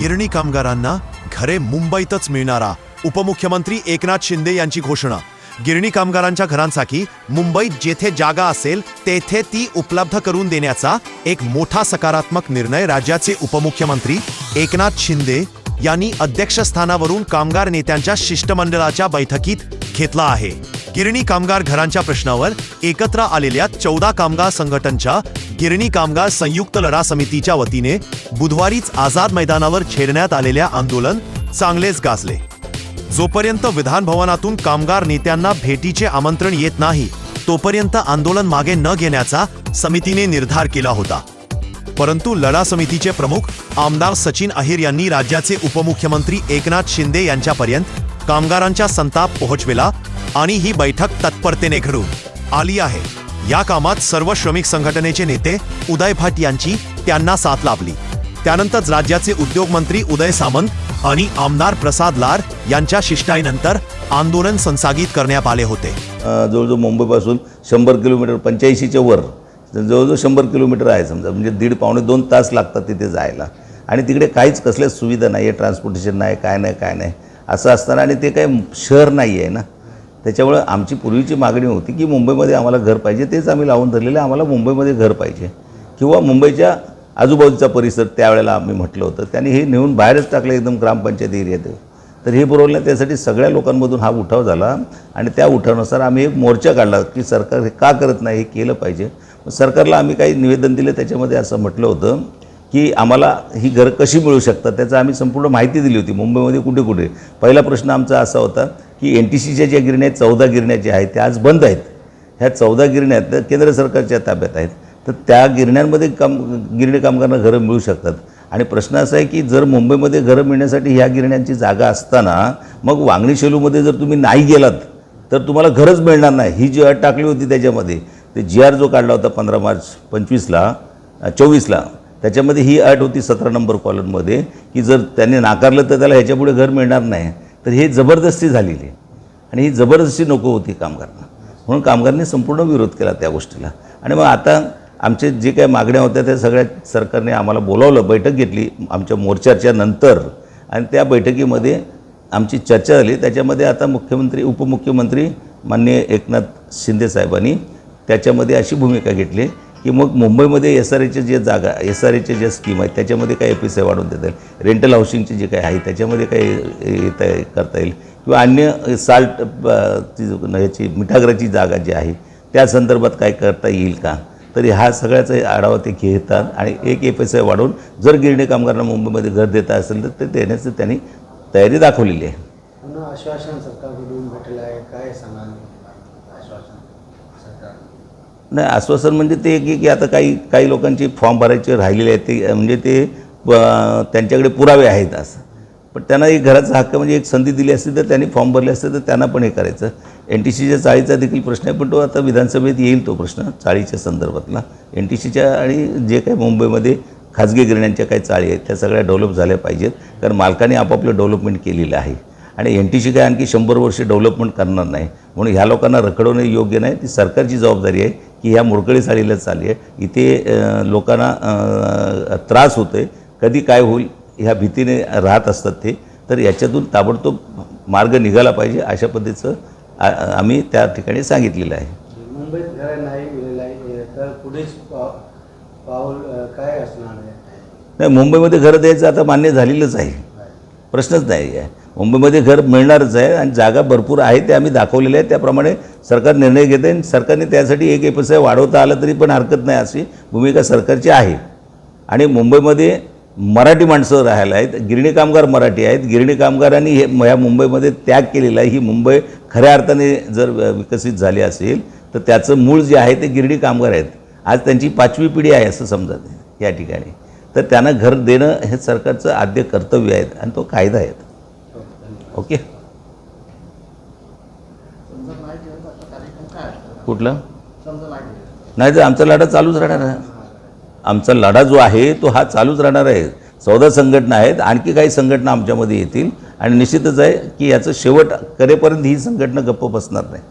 गिरणी कामगारांना घरे मुंबईतच मिळणारा उपमुख्यमंत्री एकनाथ शिंदे यांची घोषणा. गिरणी कामगारांच्या घरांसाठी मुंबईत जेथे जागा असेल तेथे ती उपलब्ध करून देण्याचा एक मोठा सकारात्मक निर्णय राज्याचे उपमुख्यमंत्री एकनाथ शिंदे यांनी अध्यक्षस्थानावरून कामगार नेत्यांच्या शिष्टमंडळाच्या बैठकीत घेतला आहे. गिरणी कामगार घरांच्या प्रश्नावर एकत्र आलेल्या चौदा कामगार संघटनच्या गिरणी कामगार संयुक्त लढा समितीच्या वतीने बुधवारीच आझाद मैदानावर छेडण्यात आलेल्या आंदोलन चांगलेच गाजले. जोपर्यंत विधान भवनातून कामगार नेत्यांना भेटीचे आमंत्रण येत नाही तोपर्यंत आंदोलन मागे न घेण्याचा समितीने निर्धार केला होता. परंतु लढा समितीचे प्रमुख आमदार सचिन अहिर यांनी राज्याचे उपमुख्यमंत्री एकनाथ शिंदे यांच्यापर्यंत कामगारांच्या संताप पोहोचविला आणि ही बैठक तत्परतेने घडून आली आहे. या कामात सर्व श्रमिक संघटनेचे नेते उदय भट यांची त्यांना साथ लाभली. त्यानंतर राज्याचे उद्योग मंत्री उदय सामंत आणि आमदार प्रसाद लार यांच्या शिष्टाईनंतर आंदोलन संसागित करण्यात आले होते. जवळजवळ मुंबईपासून शंभर किलोमीटर पंच्याऐंशीच्या वर जवळजवळ शंभर किलोमीटर आहे समजा म्हणजे दीड पावणे दोन तास लागतात तिथे जायला. आणि तिकडे काहीच कसल्याच सुविधा नाही आहे ट्रान्सपोर्टेशन नाही काय नाही काय नाही. असं असताना आणि ते काही शहर नाही आहे ना. त्याच्यामुळं आमची पूर्वीची मागणी होती की मुंबईमध्ये आम्हाला घर पाहिजे तेच आम्ही लावून धरलेलं आहे, आम्हाला मुंबईमध्ये घर पाहिजे. किंवा मुंबईच्या आजूबाजूचा परिसर त्यावेळेला आम्ही म्हटलं होतं. त्यांनी हे नेऊन बाहेरच टाकलं एकदम ग्रामपंचायत एरियात. तर हे पुरवलं त्यासाठी सगळ्या लोकांमधून हा उठाव झाला. आणि त्या उठावानुसार आम्ही एक मोर्चा काढला की सरकार हे का करत नाही हे केलं पाहिजे. सरकारला आम्ही काही निवेदन दिलं त्याच्यामध्ये असं म्हटलं होतं की आम्हाला ही घरं कशी मिळू शकतात त्याचं आम्ही संपूर्ण माहिती दिली होती. मुंबईमध्ये कुठे कुठे पहिला प्रश्न आमचा असा होता की एन टी सीच्या ज्या गिरण्या आहेत चौदा गिरण्या ज्या आहेत त्या आज बंद आहेत. ह्या चौदा गिरण्या केंद्र सरकारच्या ताब्यात आहेत. तर त्या गिरण्यांमध्ये काम गिरणी कामगारांना घरं मिळू शकतात. आणि प्रश्न असा आहे की जर मुंबईमध्ये घरं मिळण्यासाठी ह्या गिरण्यांची जागा असताना मग वांगणी शेलूमध्ये जर तुम्ही नाही गेलात तर तुम्हाला घरच मिळणार नाही. ही जी अट टाकली होती त्याच्यामध्ये ते जी आर जो काढला होता पंधरा मार्च पंचवीसला चोवीसला त्याच्यामध्ये ही अट होती सतरा नंबर कॉलममध्ये की जर त्यांनी नाकारलं तर त्याला ह्याच्यापुढे घर मिळणार नाही. तर हे जबरदस्ती झालेली आहे. आणि ही जबरदस्ती नको होती कामगारांना. म्हणून कामगारांनी संपूर्ण विरोध केला त्या गोष्टीला. आणि मग आता आमचे जे काही मागण्या होत्या त्या सगळ्या सरकारने आम्हाला बोलावलं बैठक घेतली आमच्या मोर्चाच्या नंतर. आणि त्या बैठकीमध्ये आमची चर्चा झाली. त्याच्यामध्ये आता मुख्यमंत्री उपमुख्यमंत्री माननीय एकनाथ शिंदे साहेबांनी त्याच्यामध्ये अशी भूमिका घेतली. की मग मुंबईमध्ये एस आर एच्या जे जागा एस आर एच्या ज्या स्कीम आहेत त्याच्यामध्ये काय एफ एस आय वाढवून देता येईल? रेंटल हाऊसिंगचे जे काही आहे त्याच्यामध्ये काय येता करता येईल? किंवा अन्य साल्ट ती ह्याची मिठागराची जागा जी आहे त्या संदर्भात काय करता येईल का? तरी हा सगळ्याचा आढावा ते घेतात आणि एक एफ एस आय वाढवून जर गिरणी कामगारांना मुंबईमध्ये घर देता असेल तर ते देण्याचं त्यांनी तयारी दाखवलेली आहे. आश्वासन सरकारकडून भेटलं आहे काय सांगाल? आश्वासन सरकार. नाही आश्वासन म्हणजे ते की की आता काही काही लोकांचे फॉर्म भरायचे राहिलेले आहेत ते म्हणजे ते त्यांच्याकडे पुरावे आहेत असं. पण त्यांना एक घराचा हक्क म्हणजे एक संधी दिली असती तर त्यांनी फॉर्म भरले असते तर त्यांना पण हे करायचं. एन टी सीच्या चाळीचा देखील प्रश्न आहे पण तो आता विधानसभेत येईल तो प्रश्न चाळीच्या संदर्भातला. एन टी सीच्या आणि जे काही मुंबईमध्ये खाजगी गिरण्यांच्या काही चाळी आहेत त्या सगळ्या डेव्हलप झाल्या पाहिजेत. कारण मालकाने आपापलं डेव्हलपमेंट केलेलं आहे. आणि एन टी सी काय आणखी शंभर वर्ष डेव्हलपमेंट करणार नाही. म्हणून ह्या लोकांना रखडवणं योग्य नाही. ती सरकारची जबाबदारी आहे की ह्या मोडकळी चाळीला चालली आहे. इथे लोकांना त्रास होतो आहे कधी काय होईल ह्या भीतीने राहत असतात ते. तर याच्यातून ताबडतोब मार्ग निघाला पाहिजे अशा पद्धतीचं आम्ही त्या ठिकाणी सांगितलेलं आहे. मुंबईत घर नाही तर पुढेच पाऊल काय असणार आहे? नाही मुंबईमध्ये घरं द्यायचं आता मान्य झालेलंच आहे. प्रश्नच नाही आहे. मुंबईमध्ये घर मिळणारच आहे आणि जागा भरपूर आहे ते आम्ही दाखवलेले आहे त्याप्रमाणे सरकार निर्णय घेते आणि सरकारने त्यासाठी एक एफ वाढवता आलं तरी पण हरकत नाही अशी भूमिका सरकारची आहे. आणि मुंबईमध्ये मराठी माणसं राहायला आहेत गिरणी कामगार मराठी आहेत. गिरणी कामगारांनी हे ह्या मुंबईमध्ये त्याग केलेला आहे. ही मुंबई खऱ्या अर्थाने जर विकसित झाली असेल तर त्याचं मूळ जे आहे ते गिरणी कामगार आहेत. आज त्यांची पाचवी पिढी आहे असं समजत या ठिकाणी. तर त्यांना घर देणं हे सरकारचं आद्य कर्तव्य आहे आणि तो कायदा आहे. ओके? कुठला? नाही तर आमचा लढा चालूच राहणार आहे. आमचा लढा जो आहे तो हा चालूच राहणार आहे. चौदा संघटना आहेत आणखी काही संघटना आमच्यामध्ये येतील. आणि निश्चितच आहे की याचं शेवट करेपर्यंत ही संघटना गप्प बसणार नाही.